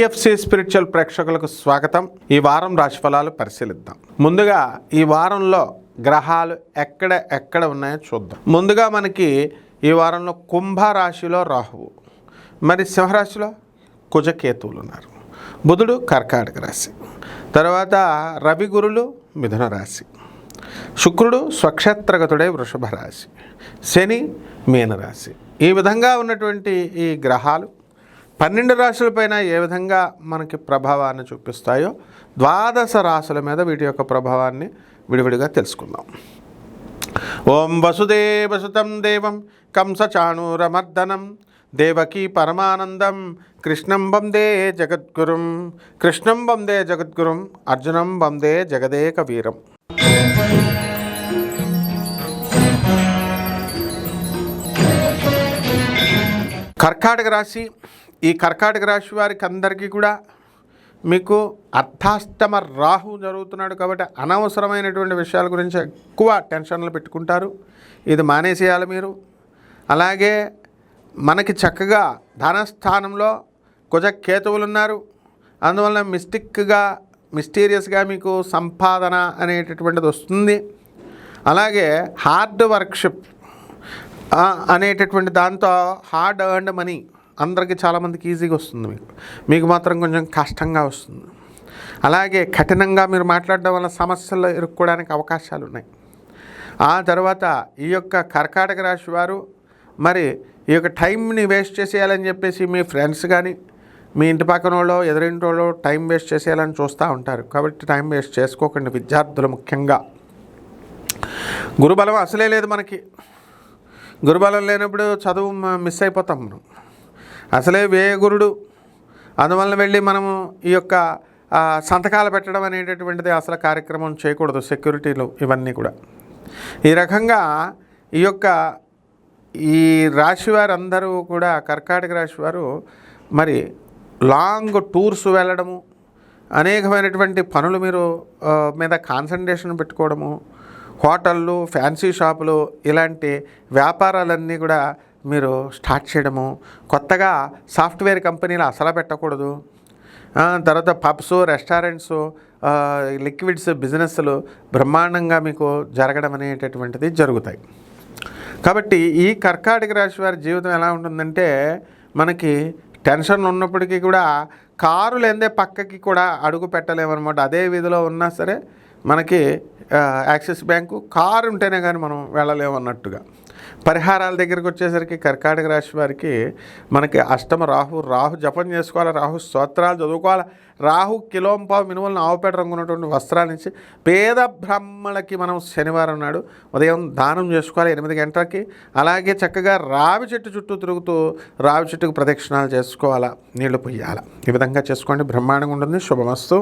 PFC spiritual ప్రేక్షకులకు స్వాగతం. ఈ వారం రాశిఫలాలు పరిశీలిద్దాం. ముందుగా ఈ వారంలో గ్రహాలు ఎక్కడ ఎక్కడ ఉన్నాయో చూద్దాం. ముందుగా మనకి ఈ వారంలో కుంభరాశిలో రాహువు. మరి సింహరాశిలో కుజకేతువులు ఉన్నారు. బుధుడు కర్కాటక రాశి. తర్వాత రవి గురులు మిథున రాశి. శుక్రుడు స్వక్షేత్రగతుడే వృషభ రాశి. శని మీనరాశి. ఈ విధంగా ఉన్నటువంటి ఈ గ్రహాలు పన్నెండు రాశులపైన ఏ విధంగా మనకి ప్రభావాన్ని చూపిస్తాయో ద్వాదశ రాశుల మీద వీటి యొక్క ప్రభావాన్ని విడివిడిగా తెలుసుకుందాం. ఓం వసుదేవసుతం దేవం కంసచాణూరమర్దనం దేవకీ పరమానందం కృష్ణం వందే జగద్గురుం కృష్ణం వందే జగద్గురుం అర్జునం వందే జగదేక వీరం కర్కాటక రాశి ఈ కర్కాటక రాశి వారికి అందరికీ కూడా మీకు అర్ధాష్టమ రాహు జరుగుతున్నాడు కాబట్టి అనవసరమైనటువంటి విషయాల గురించి ఎక్కువ టెన్షన్లు పెట్టుకుంటారు. ఇది మానేసేయాలి మీరు. అలాగే మనకి చక్కగా ధనస్థానంలో కుజ కేతువులు ఉన్నారు. అందువల్ల మిస్టిక్గా మిస్టీరియస్గా మీకు సంపాదన అనేటటువంటిది వస్తుంది. అలాగే హార్డ్ వర్క్షిప్ అనేటటువంటి దాంతో హార్డ్ ఎర్న్డ్ మనీ అందరికీ చాలామందికి ఈజీగా వస్తుంది మీకు. మీకు మాత్రం కొంచెం కష్టంగా వస్తుంది. అలాగే కఠినంగా మీరు మాట్లాడడం వల్ల సమస్యల్లో ఇరుక్కోవడానికి అవకాశాలు ఉన్నాయి. ఆ తర్వాత ఈ యొక్క కర్కాటక రాశి వారు మరి ఈ యొక్క టైంని వేస్ట్ చేసేయాలని చెప్పేసి మీ ఫ్రెండ్స్ కానీ మీ ఇంటి పక్కన వాళ్ళు ఎదురింటి వాళ్ళు టైం వేస్ట్ చేసేయాలని చూస్తూ ఉంటారు. కాబట్టి టైం వేస్ట్ చేసుకోకండి విద్యార్థులు ముఖ్యంగా. గురుబలం అసలే లేదు మనకి. గురుబలం లేనప్పుడు చదువు మిస్ అయిపోతాం మనం. అసలే వేగురుడు అందువలన వెళ్ళి మనము ఈ యొక్క సంతకాలు పెట్టడం అనేటటువంటిది అసలు కార్యక్రమం చేయకూడదు సెక్యూరిటీలు ఇవన్నీ కూడా. ఈ రకంగా ఈ యొక్క ఈ రాశి వారు అందరూ కూడా కర్కాటక రాశి వారు మరి లాంగ్ టూర్స్ వెళ్ళడము అనేకమైనటువంటి పనులు మీరు మీద కాన్సన్ట్రేషన్ పెట్టుకోవడము హోటళ్ళు ఫ్యాన్సీ షాపులు ఇలాంటి వ్యాపారాలన్నీ కూడా మీరు స్టార్ట్ చేయడము. కొత్తగా సాఫ్ట్వేర్ కంపెనీలు అసలు పెట్టకూడదు. తర్వాత పబ్స్ రెస్టారెంట్స్ లిక్విడ్స్ బిజినెస్లు బ్రహ్మాండంగా మీకు జరగడం అనేటటువంటిది జరుగుతాయి. కాబట్టి ఈ కర్కాటక రాశి వారి జీవితం ఎలా ఉంటుందంటే మనకి టెన్షన్ ఉన్నప్పటికీ కూడా కారు లేదే పక్కకి కూడా అడుగు పెట్టలేమన్నమాట అదే వీధిలో ఉన్నా సరే మనకి యాక్సిస్ బ్యాంకు కారు ఉంటేనే కానీ మనం వెళ్ళలేము అన్నట్టుగా పరిహారాల దగ్గరికి వచ్చేసరికి కర్కాటక రాశి వారికి మనకి అష్టమ రాహు రాహు జపం చేసుకోవాలి రాహు స్తోత్రాలు చదువుకోవాలి రాహు కిలోంపావు మినువలను ఆవుపేట రంగు ఉన్నటువంటి వస్త్రాలు ఇచ్చి పేద బ్రాహ్మణులకి మనం శనివారం నాడు ఉదయం దానం చేసుకోవాలి ఎనిమిది గంటలకి. అలాగే చక్కగా రావి చెట్టు చుట్టూ తిరుగుతూ రావి చెట్టుకు ప్రదక్షిణాలు చేసుకోవాలా నీళ్ళు పొయ్యాలి. ఈ విధంగా చేసుకోండి బ్రహ్మాండంగా ఉంటుంది. శుభమస్తు.